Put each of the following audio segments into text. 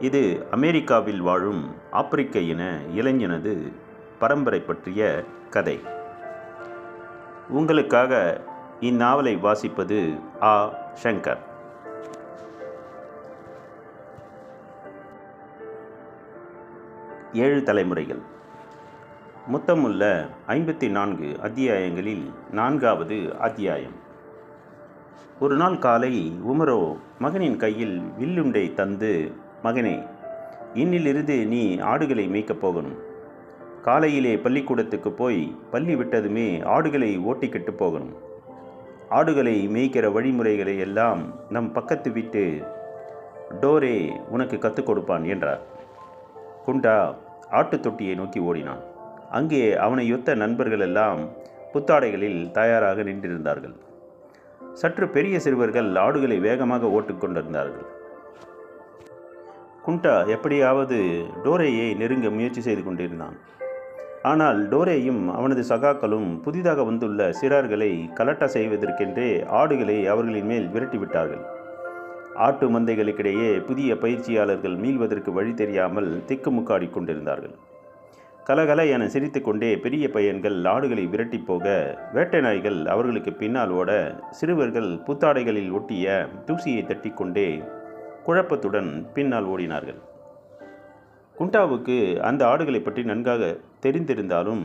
இது அமெரிக்காவில் வாழும் ஆப்பிரிக்க இன இளைஞனது பரம்பரை பற்றிய கதை. உங்களுக்காக இந்நாவலை வாசிப்பது ஆ. சங்கர். ஏழு தலைமுறைகள். மொத்தமுள்ள ஐம்பத்தி நான்கு அத்தியாயங்களில் நான்காவது அத்தியாயம். ஒரு நாள் காலை உமரோ மகனின் கையில் வில்லுண்டை தந்து மகனே இன்னிலிருந்து நீ ஆடுகளை மேய்க்கப் போகணும். காலையிலே பள்ளிக்கூடத்துக்கு போய் பள்ளி விட்டதுமே ஆடுகளை ஓட்டிக்கிட்டு போகணும். ஆடுகளை மேய்க்கிற வழிமுறைகளை எல்லாம் நம் பக்கத்து வீட்டு டோரே உனக்கு கற்றுக் கொடுப்பான் என்றார். குண்டா ஆட்டுத் தொட்டியை நோக்கி ஓடினான். அங்கே அவனை யுத்த நண்பர்கள் எல்லாம் புத்தாடைகளில் தயாராக நின்றிருந்தார்கள். சற்று பெரிய சிறுவர்கள் ஆடுகளை வேகமாக ஓட்டிக்கொண்டிருந்தார்கள் குண்டா எப்படியாவது டோரேயை நெருங்க முயற்சி செய்து கொண்டிருந்தான். ஆனால் டோரேயும் அவனது சகாக்களும் புதிதாக வந்துள்ள சிறார்களை கலட்ட செய்வதற்கென்றே ஆடுகளை அவர்களின் மேல் விரட்டிவிட்டார்கள் ஆட்டு மந்தைகளுக்கிடையே புதிய பயிற்சியாளர்கள் மீள்வதற்கு வழி தெரியாமல் திக்குமுக்காடி கொண்டிருந்தார்கள். கலகல என சிரித்துக்கொண்டே பெரிய பையன்கள் ஆடுகளை விரட்டி போக வேட்டை நாய்கள் அவர்களுக்கு பின்னால் ஓட சிறுவர்கள் புத்தாடைகளில் ஒட்டிய தூசியை தட்டிக்கொண்டே குழப்பத்துடன் பின்னால் ஓடினார்கள். குண்டாவுக்கு அந்த ஆடுகளை பற்றி நன்காக தெரிந்திருந்தாலும்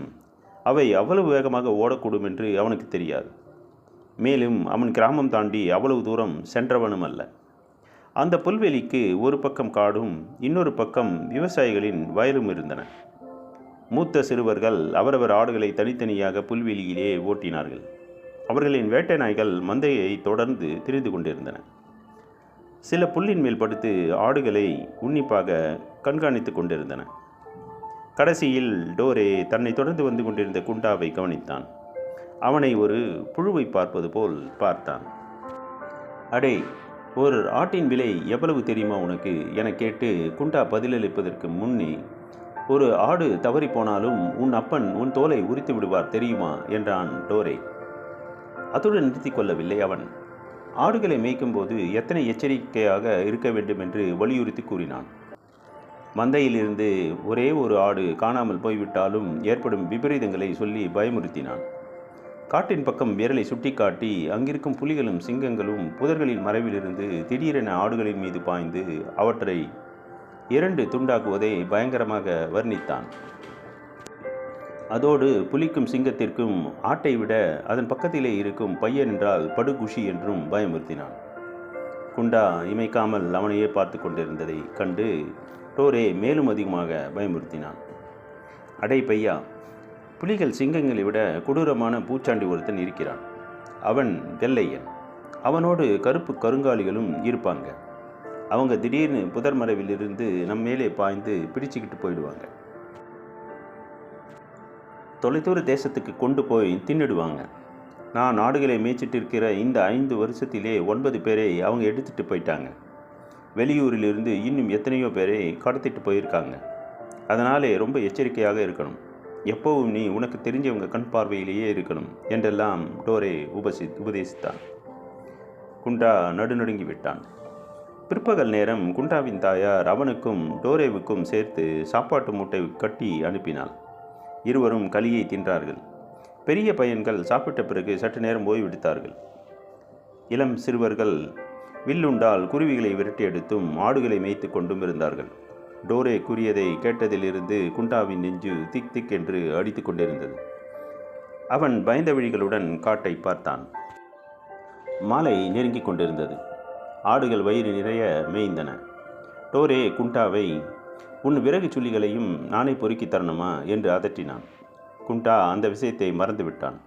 அவை அவ்வளவு வேகமாக ஓடக்கூடும் என்று அவனுக்கு தெரியாது. மேலும் அவன் கிராமம் தாண்டி அவ்வளவு தூரம் சென்றவனும் அல்ல. அந்த புல்வெளிக்கு ஒரு பக்கம் காடும் இன்னொரு பக்கம் விவசாயிகளின் வயலும் இருந்தன. மூத்த சிறுவர்கள் அவரவர் ஆடுகளை தனித்தனியாக புல்வெளியிலே ஓட்டினார்கள். அவர்களின் வேட்டை நாய்கள் மந்தையை தொடர்ந்து திரிந்து கொண்டிருந்தன. சில புல்லின் மேல் படுத்து ஆடுகளை உன்னிப்பாக கண்காணித்து கொண்டிருந்தன. கடைசியில் டோரே தன்னை தொடர்ந்து வந்து கொண்டிருந்த குண்டாவை கவனித்தான். அவனை ஒரு புழுவை பார்ப்பது போல் பார்த்தான். அடே ஒரு ஆட்டின் விலை எவ்வளவு தெரியுமா உனக்கு? என கேட்டு குண்டா பதிலளிப்பதற்கு முன்னே ஒரு ஆடு தவறி போனாலும் உன் அப்பன் உன் தோலை உரித்து விடுவார் தெரியுமா? என்றான் டோரே. அத்துடன் நிறுத்தி கொள்ளவில்லை அவன். ஆடுகளை மேய்க்கும்போது எத்தனை எச்சரிக்கையாக இருக்க வேண்டும் என்று வலியுறுத்தி கூறினான். மந்தையிலிருந்து ஒரே ஒரு ஆடு காணாமல் போய்விட்டாலும் ஏற்படும் விபரீதங்களை சொல்லி பயமுறுத்தினான். காட்டின் பக்கம் விரலை சுட்டிக்காட்டி அங்கிருக்கும் புலிகளும் சிங்கங்களும் புதர்களின் மறைவிலிருந்து திடீரென ஆடுகளின் மீது பாய்ந்து அவற்றை இரண்டு துண்டாக்குவதை பயங்கரமாக வர்ணித்தான். அதோடு புலிக்கும் சிங்கத்திற்கும் ஆட்டை விட அதன் பக்கத்திலே இருக்கும் பையன் என்றால் படுகுஷி என்றும் பயமுறுத்தினான். குண்டா இமைக்காமல் அவனையே பார்த்து கொண்டிருந்ததை கண்டு டோரே மேலும் அதிகமாக பயமுறுத்தினான். அடை பையா புலிகள் சிங்கங்களை விட கொடூரமான பூச்சாண்டி ஒருத்தன் இருக்கிறான். அவன் வெள்ளையன். அவனோடு கருப்பு கருங்காலிகளும் இருப்பாங்க. அவங்க திடீர்னு புதர் மறைவிலிருந்து நம்ம மேலே பாய்ந்து பிடிச்சிக்கிட்டு போயிடுவாங்க. தொலைதூர தேசத்துக்கு கொண்டு போய் தின்னுடுவாங்க. நான் நாடுகளை மேய்ச்சிட்டு இருக்கிற இந்த ஐந்து வருஷத்திலே ஒன்பது பேரை அவங்க எடுத்துகிட்டு போயிட்டாங்க. வெளியூரிலிருந்து இன்னும் எத்தனையோ பேரை கடத்திட்டு போயிருக்காங்க. அதனாலே ரொம்ப எச்சரிக்கையாக இருக்கணும். எப்போவும் நீ உனக்கு தெரிஞ்சவங்க கண் பார்வையிலேயே இருக்கணும் என்றெல்லாம் டோரே உபசி உபதேசித்தான். குண்டா நடுநடுங்கி விட்டான். பிற்பகல் நேரம் குண்டாவின் தாயார் அவனுக்கும் டோரேவுக்கும் சேர்த்து சாப்பாட்டு மூட்டை கட்டி அனுப்பினாள். இருவரும் களியை தின்றார்கள். பெரிய பையன்கள் சாப்பிட்ட பிறகு சற்று நேரம் ஓய்வெடுத்தார்கள் இளம் சிறுவர்கள் வில்லுண்டால் குருவிகளை விரட்டி எடுத்தும் ஆடுகளை மேய்த்து கொண்டும் இருந்தார்கள். டோரே கூறியதை கேட்டதிலிருந்து குண்டாவின் நெஞ்சு திக் திக் என்று அடித்து கொண்டிருந்தது. அவன் பயந்த விழிகளுடன் காட்டை பார்த்தான். மாலை நெருங்கிக் கொண்டிருந்தது. ஆடுகள் வயிறு நிறைய மேய்ந்தன. டோரே குண்டாவை உன் விறகு சுள்ளிகளையும் நானே பொறுக்கி தரணுமா? என்று அதட்டினான். குண்டா அந்த விஷயத்தை மறந்துவிட்டான்.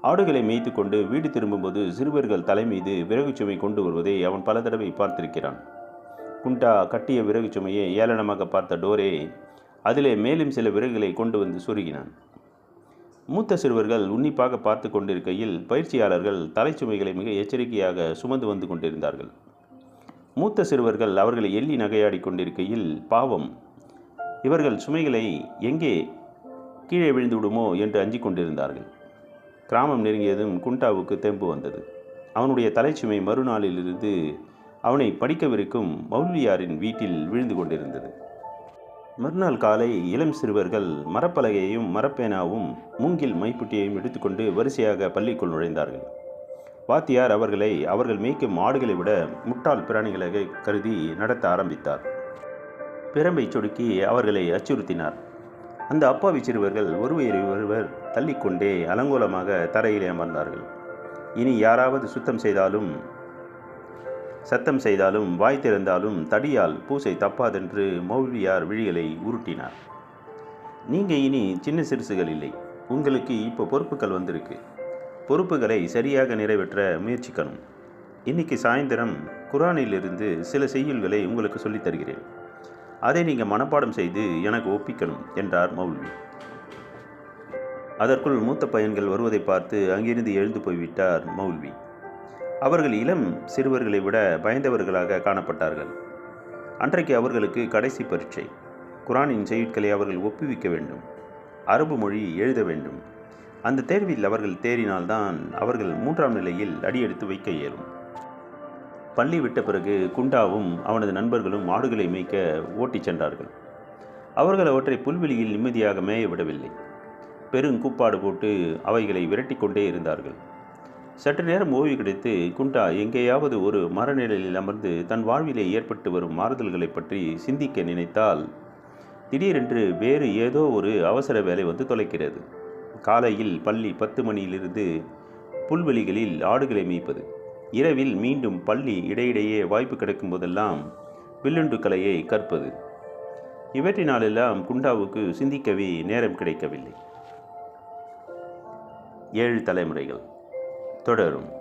ஆடுகளை மேய்த்து கொண்டு வீடு திரும்பும்போது சிறுவர்கள் தலை மீது விறகு சுமை கொண்டு வருவதை அவன் பல தடவை பார்த்திருக்கிறான். குண்டா கட்டிய விறகு சுமையை ஏளனமாக பார்த்த டோரே அதிலே மேலும் சில விறகுகளை கொண்டு வந்து சுருகினான். மூத்த சிறுவர்கள் உன்னிப்பாக பார்த்து கொண்டிருக்கையில் பயிற்சியாளர்கள் தலைச்சுமைகளை மிக எச்சரிக்கையாக சுமந்து வந்து கொண்டிருந்தார்கள். மூத்த சிறுவர்கள் அவர்களை எள்ளி நகையாடி கொண்டிருக்கையில் பாவம். இவர்கள் சுமைகளை எங்கே கீழே விழுந்து விடுமோ என்று அஞ்சிக் கொண்டிருந்தார்கள். கிராமம் நெருங்கியதும் குண்டாவுக்கு தெம்பு வந்தது. அவனுடைய தலைச்சுமை மறுநாளிலிருந்து அவனை படிக்கவிருக்கும் மௌல்வியாரின் வீட்டில் விழுந்து கொண்டிருந்தது. மறுநாள் காலை இளம் சிறுவர்கள் மரப்பலகையையும் மரப்பேனாவும் மூங்கில் மைப்புட்டியையும் எடுத்துக்கொண்டு வரிசையாக பள்ளிக்குள் நுழைந்தார்கள். வாத்தியார் அவர்களை அவர்கள் மேய்க்கும் மாடுகளை விட முட்டாள் பிராணிகளாக கருதி நடத்த ஆரம்பித்தார். பிரம்பை சொடுக்கி அவர்களை அச்சுறுத்தினார். அந்த அப்பாவி சிறுவர்கள் ஒருவரை ஒருவர் தள்ளிக்கொண்டே அலங்கோலமாக தரையிலே அமர்ந்தார்கள். இனி யாராவது சுத்தம் செய்தாலும் சத்தம் செய்தாலும் வாய் திறந்தாலும் தடியால் பூசை தப்பாதென்று மௌவியார் விழிகளை உருட்டினார். நீங்கள் இனி சின்ன சிறுசுகள் இல்லை. உங்களுக்கு இப்போ பொறுப்புகள் வந்திருக்கு. பொறுப்புகளை சரியாக நிறைவேற்ற முயற்சிக்கணும். இன்னைக்கு சாயந்தரம் குரானிலிருந்து சில செய்யுள்களை உங்களுக்கு சொல்லித் தருகிறேன். அதை நீங்கள் மனப்பாடம் செய்து எனக்கு ஒப்பிக்கணும் என்றார் மௌல்வி. அதற்குள் மூத்த பையன்கள் வருவதை பார்த்து அங்கிருந்து எழுந்து போய்விட்டார் மௌல்வி. அவர்கள் இளம் சிறுவர்களை விட பயந்தவர்களாக காணப்பட்டார்கள். அன்றைக்கு அவர்களுக்கு கடைசி பரீட்சை. குரானின் செய்யுட்களை அவர்கள் ஒப்புவிக்க வேண்டும். அரபு மொழி எழுத வேண்டும். அந்த தேர்வில் அவர்கள் தேறினால்தான் அவர்கள் மூன்றாம் நிலையில் அடியெடுத்து வைக்க இயலும். பள்ளி விட்ட பிறகு குண்டாவும் அவனது நண்பர்களும் ஆடுகளை மேய்க்க ஓட்டிச் சென்றார்கள். அவர்கள் அவற்றை புல்வெளியில் நிம்மதியாக மேய விடவில்லை. பெருங்கூப்பாடு போட்டு அவைகளை விரட்டி கொண்டே இருந்தார்கள். சற்று நேரம் ஓய்வு கிடைத்து குண்டா எங்கேயாவது ஒரு மரநிழலில் அமர்ந்து தன் வாழ்விலே ஏற்பட்டு வரும் மாறுதல்களை பற்றி சிந்திக்க நினைத்தால் திடீரென்று வேறு ஏதோ ஒரு அவசர வேலை வந்து தொலைக்கிறது. காலையில் பள்ளி பத்து மணியிலிருந்து புல்வெளிகளில் ஆடுகளை மேய்ப்பது. இரவில் மீண்டும் பள்ளி இடையிடையே வாய்ப்பு கிடைக்கும் போதெல்லாம் வில்லுண்டு கலையை கற்பது. இவற்றினாலெல்லாம் குண்டாவுக்கு சிந்திக்கவே நேரம் கிடைக்கவில்லை. ஏழு தலைமுறைகள். தொடரும்.